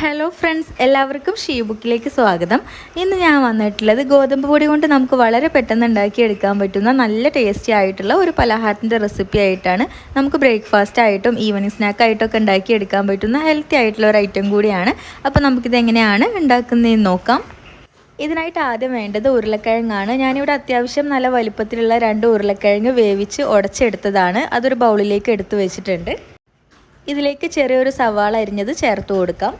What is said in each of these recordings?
Hello friends എല്ലാവർക്കും she ബുക്കിലേക്ക് സ്വാഗതം. ഇന്ന് ഞാൻ വന്നിട്ടുള്ളത് ഗോതമ്പ് പൊടി കൊണ്ട് നമുക്ക് വളരെ പെട്ടെന്ന് ഉണ്ടാക്കിയെടുക്കാൻ പറ്റുന്ന നല്ല ടേസ്റ്റി ആയിട്ടുള്ള ഒരു പലഹാരത്തിന്റെ റെസിപ്പി ആയിട്ടാണ് നമുക്ക് ബ്രേക്ക്ഫാസ്റ്റ് ആയിട്ടും ഈവനിങ് സ്നാക്ക് ആയിട്ടൊക്കെ ഉണ്ടാക്കിയെടുക്കാൻ പറ്റുന്ന ഹെൽത്തി ആയിട്ടുള്ള ഒരു ഐറ്റം കൂടിയാണ്. അപ്പോൾ നമുക്കിത് എങ്ങനെയാണ് ഉണ്ടാക്കുന്നതെന്ന് നോക്കാം. ഇതിനായിട്ട് ആദ്യം വേണ്ടത് ഉരുളക്കിഴങ്ങാണ്. ഞാനിവിടെ അത്യാവശ്യം നല്ല വലിപ്പത്തിലുള്ള രണ്ട് ഉരുളക്കിഴങ്ങ് വേവിച്ച് ഉടച്ചെടുത്തതാണ്. അതൊരു ബൗളിലേക്ക് എടുത്തു വെച്ചിട്ടുണ്ട്. ഇതിലേക്ക് ചെറിയൊരു സവാള അരിഞ്ഞത് ചേർത്ത് കൊടുക്കാം.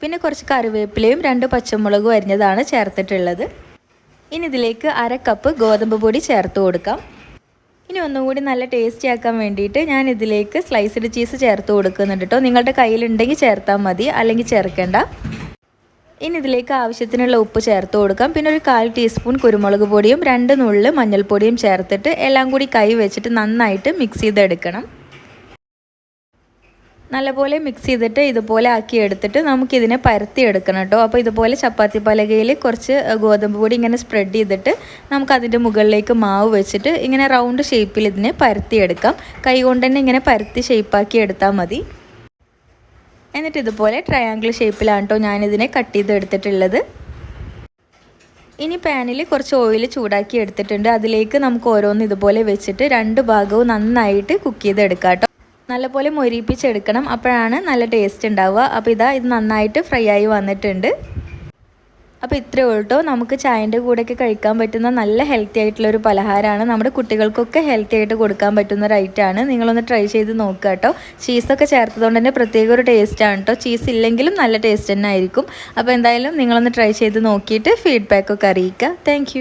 പിന്നെ കുറച്ച് കറിവേപ്പിലയും രണ്ട് പച്ചമുളകും അരിഞ്ഞതാണ് ചേർത്തിട്ടുള്ളത്. ഇനി ഇതിലേക്ക് അര കപ്പ് ഗോതമ്പ് പൊടി ചേർത്ത് കൊടുക്കാം. ഇനി ഒന്നുകൂടി നല്ല ടേസ്റ്റി ആക്കാൻ വേണ്ടിയിട്ട് ഞാൻ ഇതിലേക്ക് സ്ലൈസ്ഡ് ചീസ് ചേർത്ത് കൊടുക്കുന്നുണ്ട് കേട്ടോ നിങ്ങളുടെ കയ്യിലുണ്ടെങ്കിൽ ചേർത്താൽ മതി അല്ലെങ്കിൽ ചേർക്കേണ്ട. ഇനി ഇതിലേക്ക് ആവശ്യത്തിനുള്ള ഉപ്പ് ചേർത്ത് കൊടുക്കാം. പിന്നെ ഒരു കാൽ ടീസ്പൂൺ കുരുമുളക് പൊടിയും രണ്ട് നുള്ള് മഞ്ഞൾപ്പൊടിയും ചേർത്തിട്ട് എല്ലാം കൂടി കൈ വെച്ചിട്ട് നന്നായിട്ട് മിക്സ് ചെയ്തെടുക്കണം. നല്ലപോലെ മിക്സ് ചെയ്തിട്ട് ഇതുപോലെ ആക്കി എടുത്തിട്ട് നമുക്കിതിനെ പരത്തി എടുക്കണം കേട്ടോ. അപ്പോൾ ഇതുപോലെ ചപ്പാത്തി പലകയിൽ കുറച്ച് ഗോതമ്പ് പൊടി ഇങ്ങനെ സ്പ്രെഡ് ചെയ്തിട്ട് നമുക്കതിന്റെ മുകളിലേക്ക് മാവ് വെച്ചിട്ട് ഇങ്ങനെ റൗണ്ട് ഷേപ്പിൽ ഇതിനെ പരത്തിയെടുക്കാം കൈ കൊണ്ട് തന്നെ ഇങ്ങനെ പരത്തി ഷേപ്പാക്കി എടുത്താൽ മതി. എന്നിട്ട് ഇതുപോലെ ട്രയാങ്കിൾ ഷേപ്പിലാണ് കേട്ടോ ഞാനിതിനെ കട്ട് ചെയ്ത് എടുത്തിട്ടുള്ളത്. ഇനി പാനിൽ കുറച്ച് ഓയിൽ ചൂടാക്കി എടുത്തിട്ടുണ്ട്. അതിലേക്ക് നമുക്ക് ഓരോന്ന് ഇതുപോലെ വെച്ചിട്ട് രണ്ട് ഭാഗവും നന്നായിട്ട് കുക്ക് ചെയ്തെടുക്കാം നല്ലപോലെ മൊരിപ്പിച്ചെടുക്കണം അപ്പോഴാണ് നല്ല ടേസ്റ്റ് ഉണ്ടാവുക. അപ്പോൾ ഇതാ ഇത് നന്നായിട്ട് ഫ്രൈ ആയി വന്നിട്ടുണ്ട്. അപ്പോൾ ഇത്രയേ ഉള്ളൂ നമുക്ക് ചായന്റെ കൂടെയൊക്കെ കഴിക്കാൻ പറ്റുന്ന നല്ല ഹെൽത്തി ആയിട്ടുള്ള ഒരു പലഹാരമാണ്. നമ്മുടെ കുട്ടികൾക്കൊക്കെ ഹെൽത്തി ആയിട്ട് കൊടുക്കാൻ പറ്റുന്ന ഒരു ഐറ്റമാണ് നിങ്ങളൊന്ന് ട്രൈ ചെയ്ത് നോക്കുക കേട്ടോ. ചീസൊക്കെ ചേർത്തതുകൊണ്ട് തന്നെ പ്രത്യേക ഒരു ടേസ്റ്റാണ് കേട്ടോ. ചീസ് ഇല്ലെങ്കിലും നല്ല ടേസ്റ്റ് തന്നെ ആയിരിക്കും. അപ്പോൾ എന്തായാലും നിങ്ങളൊന്ന് ട്രൈ ചെയ്ത് നോക്കിയിട്ട് ഫീഡ്ബാക്കൊക്കെ അറിയിക്കുക. താങ്ക്